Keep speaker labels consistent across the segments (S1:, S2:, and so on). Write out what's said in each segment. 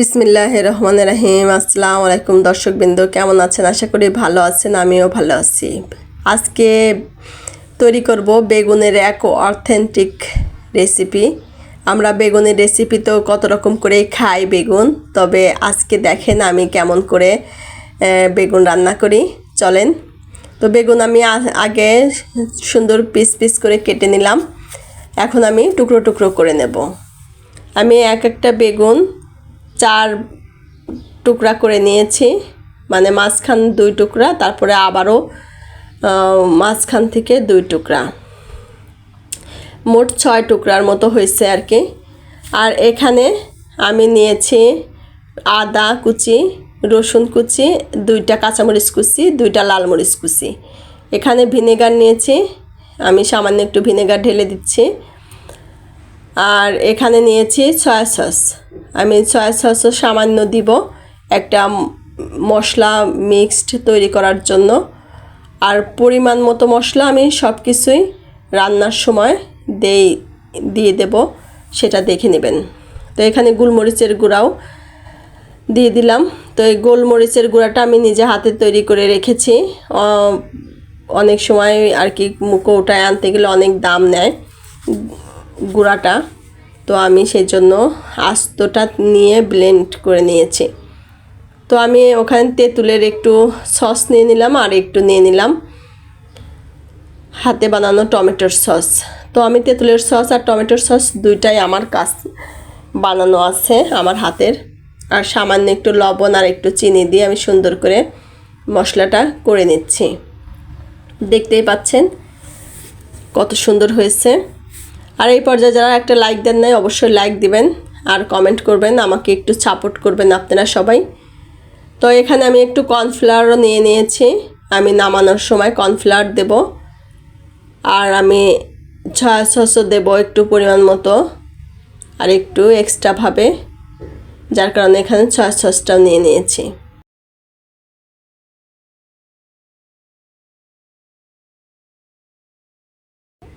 S1: বিসমিল্লাহ রহমান রাহিম। আসসালামু আলাইকুম দর্শকবৃন্দ, কেমন আছেন? আশা করি ভালো আছেন, আমিও ভালো আছি। আজকে তৈরি করব বেগুনের এক অথেন্টিক রেসিপি আমরা বেগুনের রেসিপি তো কত রকম করে খাই বেগুন, তবে আজকে দেখেন আমি কেমন করে বেগুন রান্না করি। চলেন। তো বেগুন আমি আগে সুন্দর পিস পিস করে কেটে নিলাম। এখন আমি টুকরো টুকরো করে নেব। আমি এক একটা বেগুন চার টুকরা করে নিয়েছি। মানে মাঝখান দুই টুকরা, তারপরে আবারও মাঝখান থেকে দুই টুকরা। মোট ছয় টুকরার মতো হয়েছে আর কি। আর এখানে আমি নিয়েছি আদা কুচি, রসুন কুচি, দুইটা কাঁচামরিচ কুচি, দুইটা লাল মরিচ কুচি। এখানে ভিনেগার নিয়েছি, আমি সামান্য একটু ভিনেগার ঢেলে দিচ্ছি। আর এখানে নিয়েছি সয়া সস আমি সয়া সসও সামান্য দিব একটা মশলা মিক্সড তৈরি করার জন্য। আর পরিমাণ মতো মশলা আমি সব কিছুই রান্নার সময় দেই, দিয়ে দেব, সেটা দেখে নেবেন। তো এখানে গোলমরিচের গুঁড়াও দিয়ে দিলাম। তো এই গোলমরিচের গুঁড়াটা আমি নিজে হাতে তৈরি করে রেখেছি। অনেক সময় আর কি কৌটায় আনতে গেলে অনেক দাম নেয়। গুঁড়াটা। তো আমি সেই জন্য আস্তটা নিয়ে ব্লেন্ড করে নিয়েছি। তো আমি ওখানে তেঁতুলের একটু সস নিয়ে নিলাম আর একটু নিয়ে নিলাম। হাতে বানানো টমেটোর সস তো আমি তেঁতুলের সস আর টমেটোর সস দুইটাই আমার কাছ বানানো আছে আমার হাতের। আর সামান্য একটু লবণ আর একটু চিনি দিয়ে আমি সুন্দর করে মশলাটা করে নিচ্ছি। দেখতেই পাচ্ছেন কত সুন্দর হয়েছে। আর এই পর্যায়ে যারা একটা লাইক দেন নাই, অবশ্যই লাইক দিবেন আর কমেন্ট করবেন, আমাকে একটু সাপোর্ট করবেন আপনারা সবাই। তো এখানে আমি একটু কর্নফ্লাওয়ারও নিয়ে নিয়েছি। আমি নামানোর সময় কর্নফ্লাওয়ার দেব। আর আমি ছয়া সসও দেবো একটু পরিমাণ মতো। আর একটু এক্সট্রাভাবে যার কারণে এখানে ছয়া সসটাও নিয়ে নিয়েছি।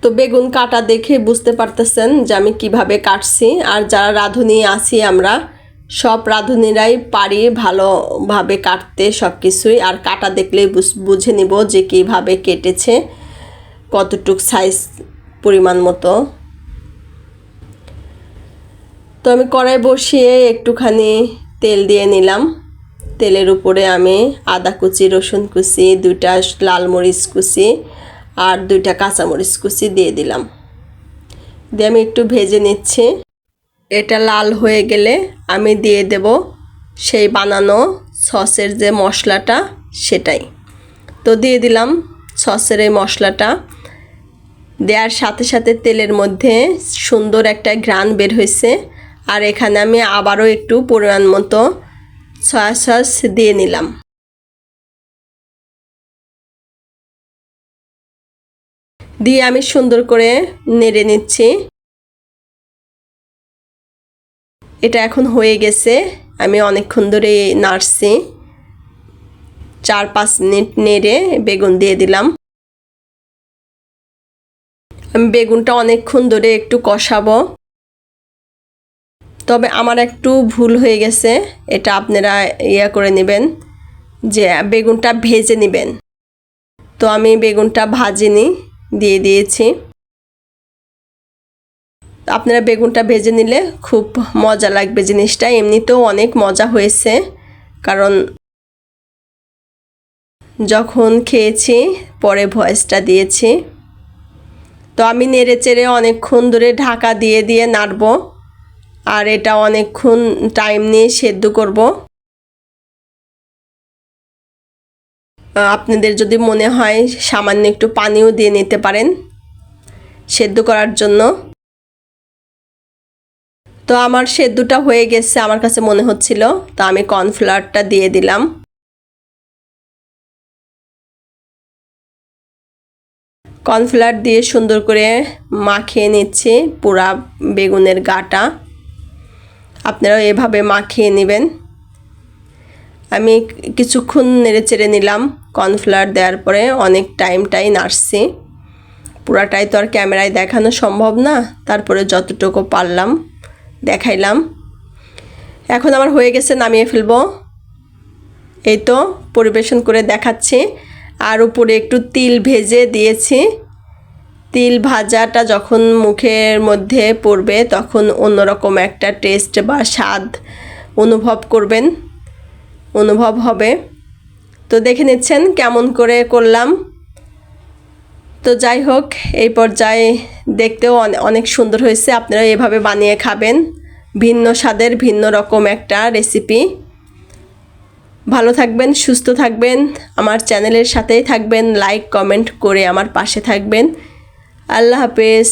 S1: তো বেগুন কাটা দেখে বুঝতে পারতেছেন যে আমি কীভাবে কাটছি। আর যারা রাঁধুনি আছি আমরা, সব রাঁধুনিরাই পারি ভালোভাবে কাটতে সব কিছুই আর কাটা দেখলেই বুঝ- নিব যে কীভাবে কেটেছে, কতটুক সাইজ পরিমাণ মতো। তো আমি কড়াই বসিয়ে একটুখানি তেল দিয়ে নিলাম। তেলের উপরে আমি আদা কুচি, রসুন কুচি, দুইটা লাল মরিচ কুচি আর দুইটা কাঁচামরিচ কুচি দিয়ে দিলাম। দিয়ে আমি একটু ভেজে নিচ্ছি। এটা লাল হয়ে গেলে আমি দিয়ে দেব সেই বানানো সসের যে মশলাটা সেটাই। তো দিয়ে দিলাম সসের এই মশলাটা। দেওয়ার সাথে সাথে তেলের মধ্যে সুন্দর একটা ঘ্রাণ বের হয়েছে। আর এখানে আমি আবারও একটু পরিমাণ মতো সয়া সস দিয়ে নিলাম। দিয়ে আমি সুন্দর করে নেড়ে নিচ্ছি। এটা এখন হয়ে গেছে। আমি অনেকক্ষণ ধরে নাড়ছি। চার পাঁচ মিনিট নেড়ে বেগুন দিয়ে দিলাম। আমি বেগুনটা অনেকক্ষণ ধরে একটু কষাবো। তবে আমার একটু ভুল হয়ে গেছে। এটা আপনারা ইয়া করে নেবেন যে বেগুনটা ভেজে নেবেন। তো আমি বেগুনটা ভাজিনি। দিয়ে দিয়েছি। আপনারা বেগুনটা ভেজে নিলে খুব মজা লাগবে জিনিসটা। এমনিতেও অনেক মজা হয়েছে, কারণ যখন খেয়েছি, পরে ভয়েসটা দিয়েছি। তো আমি নেড়ে চেড়ে অনেকক্ষণ ধরে ঢাকা দিয়ে দিয়ে নাড়বো, আর এটা অনেকক্ষণ টাইম নিয়ে সেদ্ধ করব। আপনাদের যদি মনে হয় সামান্য একটু পানিও দিয়ে নিতে পারেন সেদ্ধ করার জন্য। তো আমার সেদ্ধটা হয়ে গেছে, আমার কাছে মনে হচ্ছিল। তো আমি কর্নফ্লাওয়ারটা দিয়ে দিলাম। কর্নফ্লাওয়ার দিয়ে সুন্দর করে মাখিয়ে নিচ্ছি পুরা বেগুনের গাটা। আপনারাও এভাবে মাখিয়ে নেবেন। আমি কিছুক্ষণ নেড়ে চেড়ে নিলাম। কর্নফ্লাওয়ার দেওয়ার পরে অনেক টাইমটাই নাড়ছি পুরাটাই তো আর ক্যামেরায় দেখানো সম্ভব না। তারপরে যতটুকু পারলাম দেখাইলাম। এখন আমার হয়ে গেছে নামিয়ে ফেলব। এই তো পরিবেশন করে দেখাচ্ছি। আর উপরে একটু তিল ভেজে দিয়েছি। তিল ভাজাটা যখন মুখের মধ্যে পড়বে তখন অন্যরকম একটা টেস্ট বা স্বাদ অনুভব করবেন। অনুভব হবে। তো দেখে নিচ্ছেন কেমন করে করলাম। তো যাই হোক, এই পর্যায়ে দেখতেও অনেক সুন্দর হয়েছে। আপনারা এভাবে বানিয়ে খাবেন। ভিন্ন স্বাদের, ভিন্ন রকম একটা রেসিপি। ভালো থাকবেন, সুস্থ থাকবেন। আমার চ্যানেলের সাথেই থাকবেন। লাইক, কমেন্ট করে আমার পাশে থাকবেন। আল্লাহ হাফেজ।